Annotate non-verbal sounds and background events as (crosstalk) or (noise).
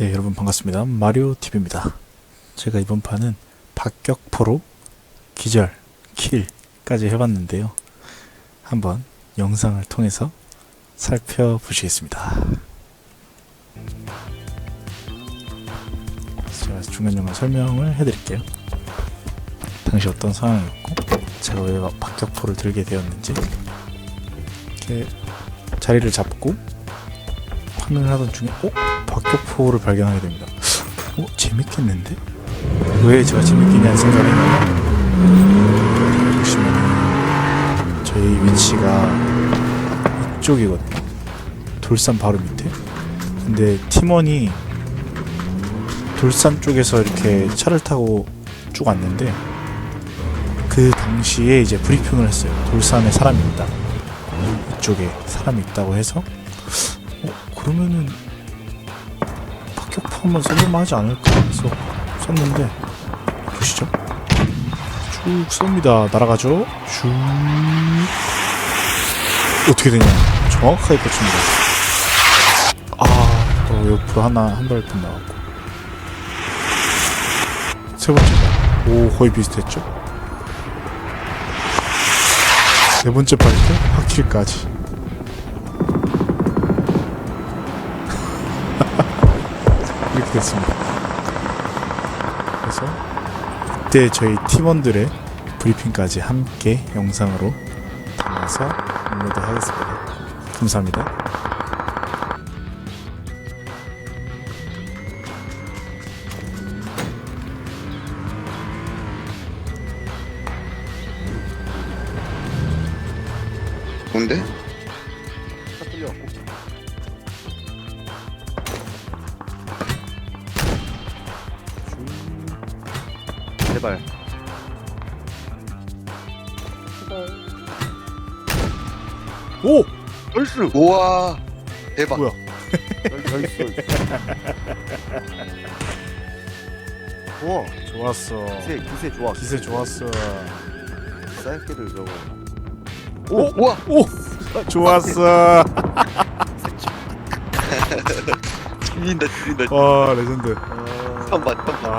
네, 여러분 반갑습니다. 마리오 TV입니다. 제가 이번 판은 박격포로 기절, 킬까지 해봤는데요. 한번 영상을 통해서 살펴보시겠습니다. 제가 중간중간 설명을 해드릴게요. 당시 어떤 상황이었고, 제가 왜 박격포를 들게 되었는지, 이렇게 자리를 잡고 화면을 하던 중에, 어? 박격포를 발견하게 됩니다. 어? 재밌겠는데? 왜 제가 재밌겠냐는 생각을 했냐면 보시면 저희 위치가 이쪽이거든요. 돌산 바로 밑에. 근데 팀원이 돌산 쪽에서 이렇게 차를 타고 쭉 왔는데 그 당시에 이제 브리핑을 했어요. 돌산에 사람이 있다. 이쪽에 사람이 있다고 해서 어, 그러면은 박격포 한번 써볼만 하지 않을까 해서 썼는데 보시죠. 쭉 쏩니다. 날아가죠. 쭉. 어떻게 되냐. 정확하게 꽂힙니다. 아 어, 옆으로 하나 한 발뿐 나왔고. 세 번째가 오 거의 비슷했죠? 네 번째 발때 하킬까지 (laughs) 이렇게 됐습니다. 그래서 그때 저희 팀원들의 브리핑까지 함께 영상으로 담아서 업로드 하겠습니다. 감사합니다. 뭔데? 제발. 오! 얼쑤. 우와 대박 뭐야? 얼쑤. 오! (laughs) 좋았어. 기세 기세 좋아. 기세 좋았어. 쌀기를 저거. 오! 우와 오! 좋았어. 죽인다 죽인다 와, 레전드. 어... 처음 봐 처음 봐